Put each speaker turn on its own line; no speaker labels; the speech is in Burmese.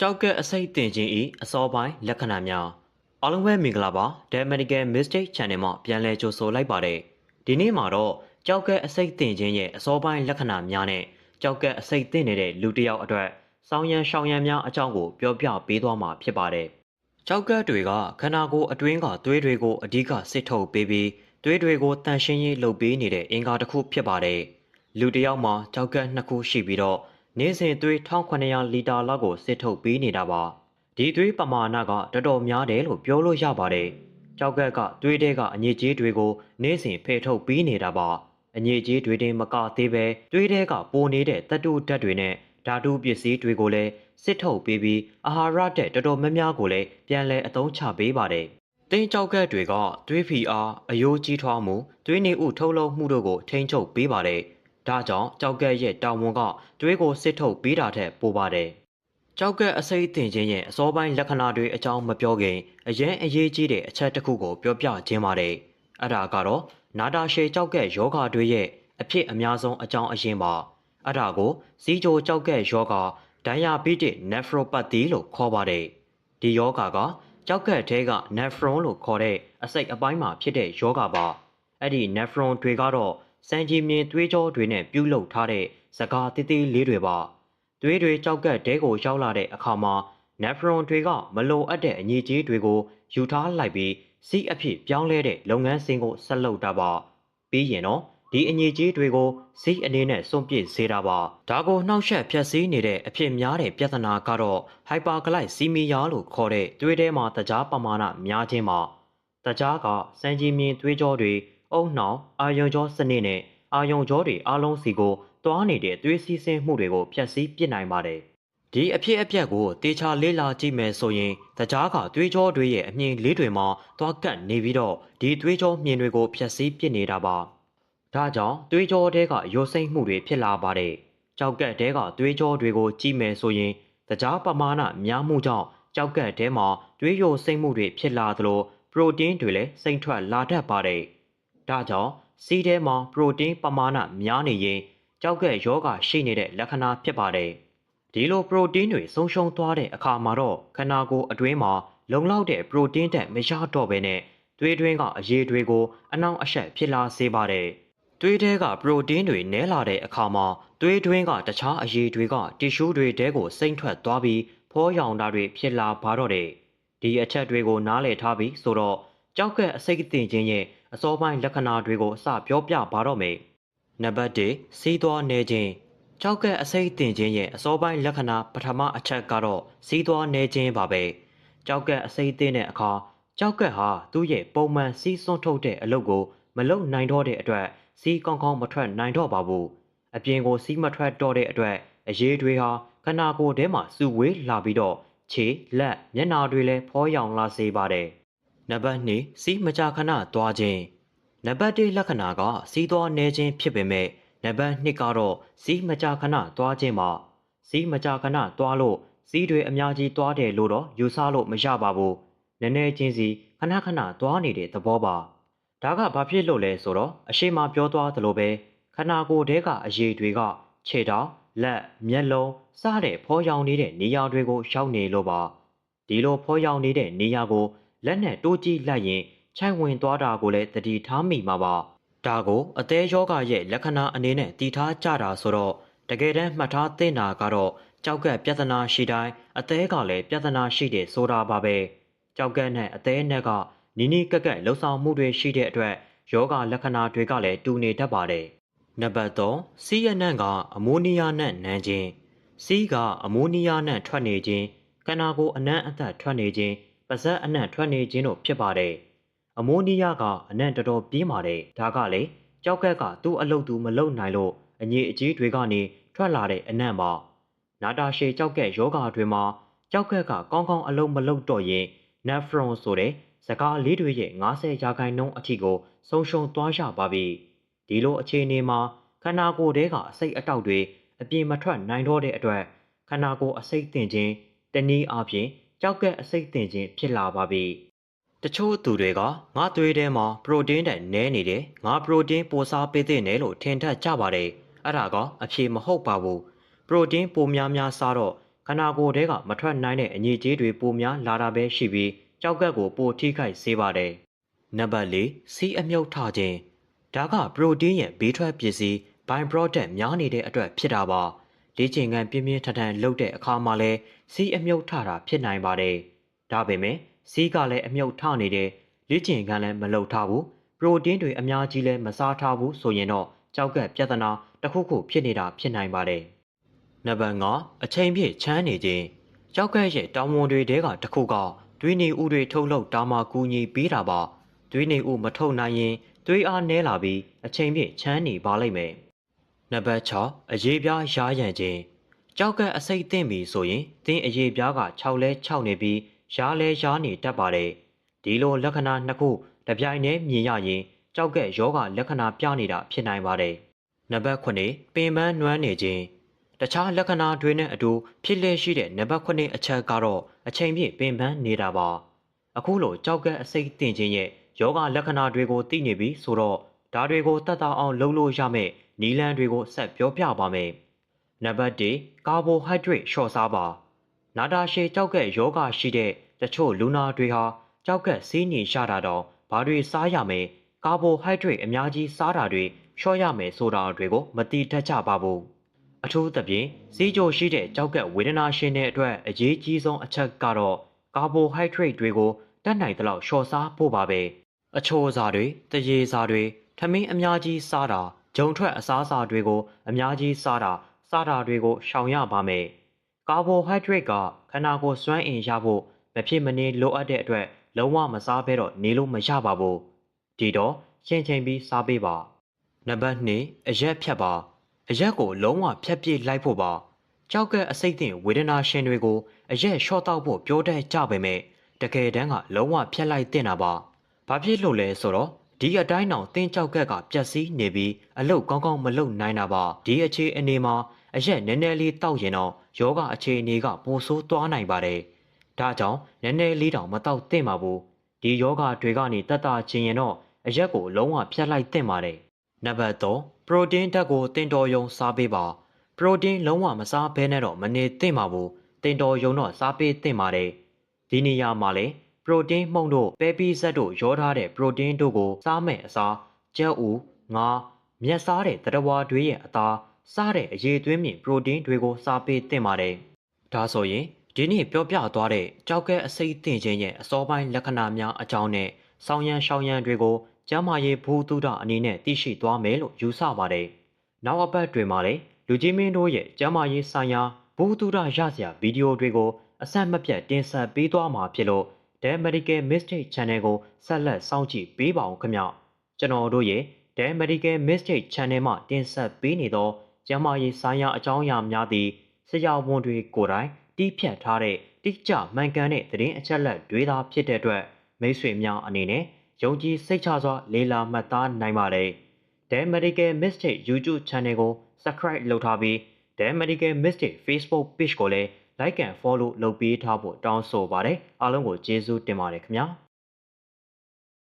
ကြောက်ကက်အစိတ်တင်ခြင်းဤအစောပိုင်းလက္ခဏာများအားလုံးပဲမင်္ဂလာပါ The Medical Mistake Channel မှာပြန်လည်ကြိုဆိုလိုက်ပါတယ်ဒီနေ့မှာတော့ကြောက်ကက်အစိတ်တင်ခြင်းရဲ့အစောပိုင်းလက္ခဏာများနဲ့ကြောက်ကက်အစိတ်တင်နေတဲ့လူတစ်ယောက်အတွက်စောင်းရန်ရှောင်းရန်များအကြောင်းကိုပြောပြပေးသွားမှာဖြစ်ပါတယ်ကြောက်ကက်တွေကခန္ဓာကိုယ်အတွင်းကသွေးတွေကိုအဓိကစစ်ထုတ်ပေးပြီးသွေးတွေကိုတန်ရှင်းရေးလုပ်ပေးနေတဲ့အင်္ဂါတစ်ခုဖြစ်ပါတယ်လူတစ်ယောက်မှာကြောက်ကက်နှစ်ခုရှိပြီးတော့ နေ့စဉ်သွေး1900လီတာလောက်ကိုစစ်ထုတ်ပေးနေတာပါဒီသွေးပမာဏကတော်တော်များတယ်လို့ပြောလို့ရပါတယ်ကြောက်ကက်ကသွေးတဲကအညစ်အကြေးတွေကိုနေ့စဉ်ဖယ်ထုတ်ပေးနေတာပါအညစ်အကြေးတွေတင်မကသေးပဲသွေးတဲကပိုနေတဲ့တတုဓာတ်တွေနဲ့ဓာတုပစ္စည်းတွေကိုလည်းစစ်ထုတ်ပေးပြီးအာဟာရတဲ့တော်တော်များများကိုလည်းပြန်လည်အသုံးချပေးပါတယ်တင်းကြောက်ကက်တွေကသွေးဖီအားအယိုးကြီးထွားမှုသွေးနေဥထုတ်လုပ်မှုတို့ကိုထိန်းချုပ်ပေးပါတယ် ဒါကြောင့်ကြောက်ကက်ရဲ့တာဝန်ကသွေးကိုစစ်ထုတ်ပေးတာထက်ပိုပါတယ်။ကြောက်ကက်အစိတ်တင်ခြင်းရဲ့အစောပိုင်းလက္ခဏာတွေအကြောင်းမပြောခင်အရင်အရေးကြီးတဲ့အချက်တစ်ခုကိုပြောပြခြင်းပါတယ်။အဲ့ဒါကတော့နာတာရှည်ကြောက်ကက်ယောဂတွေရဲ့အဖြစ်အများဆုံးအကြောင်းအရင်းပါ။အဲ့ဒါကိုစီးကြိုကြောက်ကက်ယောဂဒိုင်ယာဘီတစ်နက်ဖရိုပတ်တီလို့ခေါ်ပါတယ်။ဒီယောဂကကြောက်ကက်ထဲကနက်ဖရွန်လို့ခေါ်တဲ့အစိတ်အပိုင်းမှာဖြစ်တဲ့ယောဂပါ။အဲ့ဒီနက်ဖရွန်တွေကတော့ စံကြီးမြင်သွေးကြောတွေနဲ့ပြုလုပ်ထားတဲ့စကားတိတိလေးတွေပါသွေးတွေကြောက်ကက်တဲကိုရောက်လာတဲ့အခါမှာနက်ဖရွန်တွေကမလိုအပ်တဲ့အညစ်အကြေးတွေကိုယူထားလိုက်ပြီးစီးအဖြစ်ပြောင်းလဲတဲ့လုပ်ငန်းစဉ်ကိုဆက်လုပ်တာပါပြီးရင်တော့ဒီအညစ်အကြေးတွေကိုစီးအနေနဲ့စွန့်ပစ်စေတာပါဒါကိုနှောက်ယှက်ဖျက်ဆီးနေတဲ့အဖြစ်များတဲ့ပြဿနာကတော့ဟိုက်ပါဂလိုက်စီမီယာလို့ခေါ်တဲ့သွေးထဲမှာတကြားပမာဏများခြင်းပါတကြားကစံကြီးမြင်သွေးကြောတွေ အုံနှောင်အာယုံကြောစနစ်နဲ့အာယုံကြောတွေအားလုံးစီကိုတွားနေတဲ့သွေးစီးဆင်းမှုတွေကိုဖျက်ဆီးပစ်နိုင်ပါတယ်။ဒီအဖြစ်အပျက်ကိုတေချာလေးလာကြည့်မယ်ဆိုရင်တကြားကသွေးကြောတွေရဲ့အမြင်လေးတွေမှာတွားကပ်နေပြီးတော့ဒီသွေးကြောမြင်တွေကိုဖျက်ဆီးပစ်နေတာပါ။ဒါကြောင့်သွေးကြောတဲကရိုးစိမ့်မှုတွေဖြစ်လာပါတယ်။ကြောက်ကက်တဲကသွေးကြောတွေကိုကြည့်မယ်ဆိုရင်တကြားပမာဏများမှုကြောင့်ကြောက်ကက်တဲမှာသွေးရိုးစိမ့်မှုတွေဖြစ်လာသလိုပရိုတင်းတွေလည်းစိမ့်ထွက်လာတတ်ပါတယ်။ ဒါကြောင့်စီးထဲမှာပရိုတင်းပမာဏများနေရင်ကြောက်ကက်ယောဂရှိနေတဲ့လက္ခဏာဖြစ်ပါတယ်။ဒီလိုပရိုတင်းတွေဆုံးရှုံးသွားတဲ့အခါမှာတော့ခန္ဓာကိုယ်အတွင်းမှာလုံလောက်တဲ့ပရိုတင်းတက်မရတော့ဘဲနဲ့သွေးတွင်းကအရည်တွေကိုအနှောင့်အယှက်ဖြစ်လာစေပါတယ်။သွေးထဲကပရိုတင်းတွေနည်းလာတဲ့အခါမှာသွေးတွင်းကတခြားအရည်တွေကတီရှူးတွေတဲကိုစိမ့်ထွက်သွားပြီးဖောရောင်တာတွေဖြစ်လာပါတော့တယ်။ဒီအချက်တွေကိုနားလည်ထားပြီးဆိုတော့ကြောက်ကက်အစိတ်အသင်ခြင်းရဲ့ အစောပိုင်းလက္ခဏာတွေကိုအစပြောပြပါတော့မယ်။နံပါတ်1စီးသွားနေခြင်းကြောက်ကက်အစိတ်အသင်ခြင်းရဲ့အစောပိုင်းလက္ခဏာပထမအချက်ကတော့စီးသွားနေခြင်းပါပဲ။ကြောက်ကက်အစိတ်အသင်တဲ့အခါကြောက်ကက်ဟာသူ့ရဲ့ပုံမှန်စီးစွန်းထုတ်တဲ့အလုပ်ကိုမလုပ်နိုင်တော့တဲ့အတွက်စီးကောင်းကောင်းမထွက်နိုင်တော့ပါဘူး။အပြင်ကိုစီးမထွက်တော့တဲ့အတွက်အရေးတွေဟာခန္ဓာကိုယ်ထဲမှာစုဝေးလာပြီးတော့ခြေလက်မျက်နှာတွေလည်းဖောရောင်လာစေပါတယ်။ နံပါတ်2စီးမကြာခဏသွားခြင်းနံပါတ်1လက္ခဏာကစီးသွားနေခြင်းဖြစ်ပေမဲ့နံပါတ်2ကတော့စီးမကြာခဏသွားခြင်းပါစီးမကြာခဏသွားလို့စီးတွေအများကြီးသွားတယ်လို့တော့ယူဆလို့မရပါဘူးနည်းနည်းချင်းစီခဏခဏသွားနေတဲ့သဘောပါဒါကဘာဖြစ်လို့လဲဆိုတော့အရှိမပြောသွားသလိုပဲခန္ဓာကိုယ်ထဲကအရေးတွေကခြေထောက်လက်မျက်လုံးစတဲ့ဖောရောင်နေတဲ့နေရာတွေကိုရှောက်နေလို့ပါဒီလိုဖောရောင်နေတဲ့နေရာကို လက်နဲ့တိုးကြည့်လိုက်ရင်ခြိုက်ဝင်သွားတာကိုလည်းတတိထားမိမှာပါဒါကိုအသေးယောဂရဲ့လက္ခဏာအနေနဲ့တည်ထားကြတာဆိုတော့တကယ်တမ်းမှတ်ထားသင့်တာကတော့ကြောက်ကက်ပြဿနာရှိတိုင်းအသေးကလည်းပြဿနာရှိတယ်ဆိုတာပါပဲကြောက်ကက်နဲ့အသေးနဲ့ကနီးနီးကက်ကက်လှုပ်ဆောင်မှုတွေရှိတဲ့အတွက်ယောဂလက္ခဏာတွေကလည်းတူနေတတ်ပါတယ်နံပါတ်3စီးရနံ့ကအမိုနီးယားနဲ့နမ်းခြင်းစီးကအမိုနီးယားနဲ့ထွက်နေခြင်းခန္ဓာကိုယ်အနံ့အသက်ထွက်နေခြင်း ပါဇက်အနံ့ထွက်နေခြင်းတို့ဖြစ်ပါတယ်အမိုနီးယားကအနံ့တော်တော်ပြင်းပါတယ်ဒါကလေကြောက်ကက်ကသူ့အလုပ်သူမလုပ်နိုင်လို့အငြိအကြီးတွေကနေထွက်လာတဲ့အနံ့ပါနာတာရှည်ကြောက်ကက်ယောဂတွေမှာကြောက်ကက်ကကောင်းကောင်းအလုပ်မလုပ်တော့ရင်နက်ဖရွန်ဆိုတဲ့စကားလေးတွေရဲ့90ရာခိုင်နှုန်းအထိကိုဆုံးရှုံးသွားရပါပြီဒီလိုအခြေအနေမှာခန္ဓာကိုယ်ထဲကအစိတ်အတောက်တွေအပြင်မထွက်နိုင်တော့တဲ့အတွက်ခန္ဓာကိုယ်အစိတ်တင်ခြင်းတနည်းအားဖြင့် ကြောက်ကက်အစိတ်တင်ခြင်းဖြစ်လာပါပြီ။တချို့သူတွေကငါသွေးထဲမှာပရိုတင်းတဲ့နည်းနေတယ်ငါပရိုတင်းပိုစားပေးတဲ့နယ်လို့ထင်တတ်ကြပါတယ်။အဲ့ဒါကအဖြေမဟုတ်ပါဘူး။ပရိုတင်းပိုများများစားတော့ခနာကိုယ်တဲကမထွက်နိုင်တဲ့အညစ်အကြေးတွေပိုများလာတာပဲရှိပြီးကြောက်ကက်ကိုပိုထိခိုက်စေပါတယ်။နံပါတ်၄စီးအမြုပ်ထခြင်းဒါကပရိုတင်းရဲ့ဘေးထွက်ပစ္စည်းဘိုင်ပရိုဒက်များနေတဲ့အတွက်ဖြစ်တာပါ။လေ့ကျင့်ခန်းပြင်းပြင်းထန်ထန်လုပ်တဲ့အခါမှာလဲ စီးအမြုပ်ထတာဖြစ်နိုင်ပါတယ်။ဒါပေမဲ့စီးကလည်းအမြုပ်ထနေတဲ့လေ့ကျင့်ခန်းလည်းမလုပ်ထားဘူးပရိုတင်းတွေအများကြီးလည်းမစားထားဘူးဆိုရင်တော့ကြောက်ကက်ပြဿနာတစ်ခုခုဖြစ်နေတာဖြစ်နိုင်ပါတယ်။နံပါတ်5အချိန်ပြည့်ချမ်းနေခြင်းကြောက်ကက်ရဲ့တောင်းဝန်တွေတဲကတစ်ခုကသွေးနေဥတွေထုတ်လုပ်တာမှကူညီပေးတာပါ။သွေးနေဥမထုတ်နိုင်ရင်သွေးအားနည်းလာပြီးအချိန်ပြည့်ချမ်းနေပါလိမ့်မယ်။နံပါတ်6အရေးပြားရားရံခြင်း ကြောက်ကအစိတ်သိမ့်ပြီဆိုရင်သင်အရေးပြားက6လဲ6နေပြီးရားလဲရားနေတတ်ပါတယ်။ဒီလိုလက္ခဏာနှစ်ခုတပြိုင်တည်းမြင်ရရင်ကြောက်ကက်ယောဂလက္ခဏာပြနေတာဖြစ်နိုင်ပါတယ်။နံပါတ်9ပင်ပန်းနွမ်းနေခြင်းတခြားလက္ခဏာတွေနဲ့အတူဖြစ်လျက်ရှိတဲ့နံပါတ်9အချက်ကတော့အချိန်ပြည့်ပင်ပန်းနေတာပါ။အခုလိုကြောက်ကက်အစိတ်တင်ခြင်းရဲ့ယောဂလက္ခဏာတွေကိုသိနေပြီဆိုတော့ဒါတွေကိုတတ်တာအောင်လုပ်လို့ရမယ့်နီလန်တွေကိုဆက်ပြောပြပါမယ်။ နံပါတ်1ကာဘိုဟိုက်ဒရိတ်လျှော့စားပါ။နာတာရှည်ကြောက်ကက်ယောဂရှိတဲ့တချို့လူနာတွေဟာကြောက်ကက်စီးနေရှာတာတော့ဘာတွေစားရမယ်ကာဘိုဟိုက်ဒရိတ်အများကြီးစားတာတွေလျှော့ရမယ်ဆိုတာတွေကိုမတိတတ်ကြပါဘူးအထူးသဖြင့်စီးကြိုရှိတဲ့ကြောက်ကက်ဝေဒနာရှင်တွေအတွက်အရေးကြီးဆုံးအချက်ကတော့ကာဘိုဟိုက်ဒရိတ်တွေကိုတတ်နိုင်သလောက်လျှော့စားဖို့ပါပဲအချိုးစားတွေတရေစားတွေထမင်းအများကြီးစားတာဂျုံထွက်အစားအစာတွေကိုအများကြီးစားတာ စားတာတွေကိုရှောင်ရပါမယ်ကာဘိုဟိုက်ဒရိတ်ကခန္ဓာကိုယ်စွမ်းအင်ရဖို့မဖြစ်မနေလိုအပ်တဲ့အတွက်လုံးဝမစားဘဲတော့နေလို့မရပါဘူးဒီတော့ရှင်းချိန်ပြီးစားပေးပါနံပါတ်2အရက်ဖြတ်ပါအရက်ကိုလုံးဝဖြတ်ပြစ်လိုက်ဖို့ပါကြောက်ကအစိတ်တင်ဝေဒနာရှင်တွေကိုအရက်လျှော့တော့ဖို့ပြောတတ်ကြပေမဲ့တကယ်တမ်းကလုံးဝဖြတ်လိုက်တင်တာပါဘာဖြစ်လို့လဲဆိုတော့ဒီအတိုင်းတောင်တင်းကြောက်ကက်ကပြက်စီးနေပြီးအလုတ်ကောင်းကောင်းမလုပ်နိုင်တာပါဒီအခြေအနေမှာ အရက်နည်းနည်းလေးတောက်ရင်တော့ယောဂအခြေအနေကပိုဆိုးသွားနိုင်ပါတယ်ဒါကြောင့်နည်းနည်းလေးတောင်မတောက်သင့်ပါဘူးဒီယောဂတွေကနေတက်တာချင်းရင်တော့အရက်ကိုလုံးဝဖြတ်လိုက်သင့်ပါတယ်နံပါတ်3ပရိုတင်းဓာတ်ကိုတင်တော်ယုံစားပေးပါပရိုတင်းလုံးဝမစားဘဲနဲ့တော့မနေသင့်ပါဘူးတင်တော်ယုံတော့စားပေးသင့်ပါတယ်ဒီနေရာမှာလေပရိုတင်းမှုန့်တို့ပဲပီဇက်တို့ရောထားတဲ့ပရိုတင်းတို့ကိုစားမယ်အစားကြက်ဥငါမြက်စားတဲ့တရဝါတွေရဲ့အသား စားတဲ့အရေးသွင်းမြင့်ပရိုတင်းတွေကိုစားပေးသင့်ပါတယ်ဒါဆိုရင်ဒီနေ့ပြောပြသွားတဲ့ကြောက်ကဲအစိတ်တင်ခြင်းရဲ့အစောပိုင်းလက္ခဏာများအကြောင်းနဲ့ဆောင်းရံရှောင်းရံတွေကိုကျမ်းမာရေးဘူတုဒအနေနဲ့သိရှိသွားမယ်လို့ယူဆပါတယ်။နောက်အပတ်တွင်မှာလည်းလူကြီးမင်းတို့ရဲ့ကျမ်းမာရေးဆိုင်ရာဘူတုဒရစရာဗီဒီယိုတွေကိုအဆက်မပြတ်တင်ဆက်ပေးသွားမှာဖြစ်လို့ The Medical Mistake Channel ကိုဆက်လက်စောင့်ကြည့်ပေးပါဦးခင်ဗျ။ကျွန်တော်တို့ရဲ့ The Medical Mistake Channel မှာတင်ဆက်ပေးနေသော ကျမ်းမာရေးဆိုင်ရာအကြောင်းအရာများသည့်ဆရာဝန်တွေကိုယ်တိုင်တီးဖြတ်ထားတဲ့တိကျမှန်ကန်တဲ့သတင်းအချက်အလက်တွေသာဖြစ်တဲ့အတွက်မိတ်ဆွေများအနေနဲ့ယုံကြည်စိတ်ချစွာလေးလာမှတ်သားနိုင်ပါတယ်။ The Medical Mistake YouTube Channel ကို Subscribe လုပ်ထားပြီး The Medical Mistake Facebook Page ကိုလည်း Like and Follow လုပ်ပေးထားဖို့တောင်းဆိုပါတယ်။အားလုံးကိုကျေးဇူးတင်ပါတယ်ခင်ဗျာ။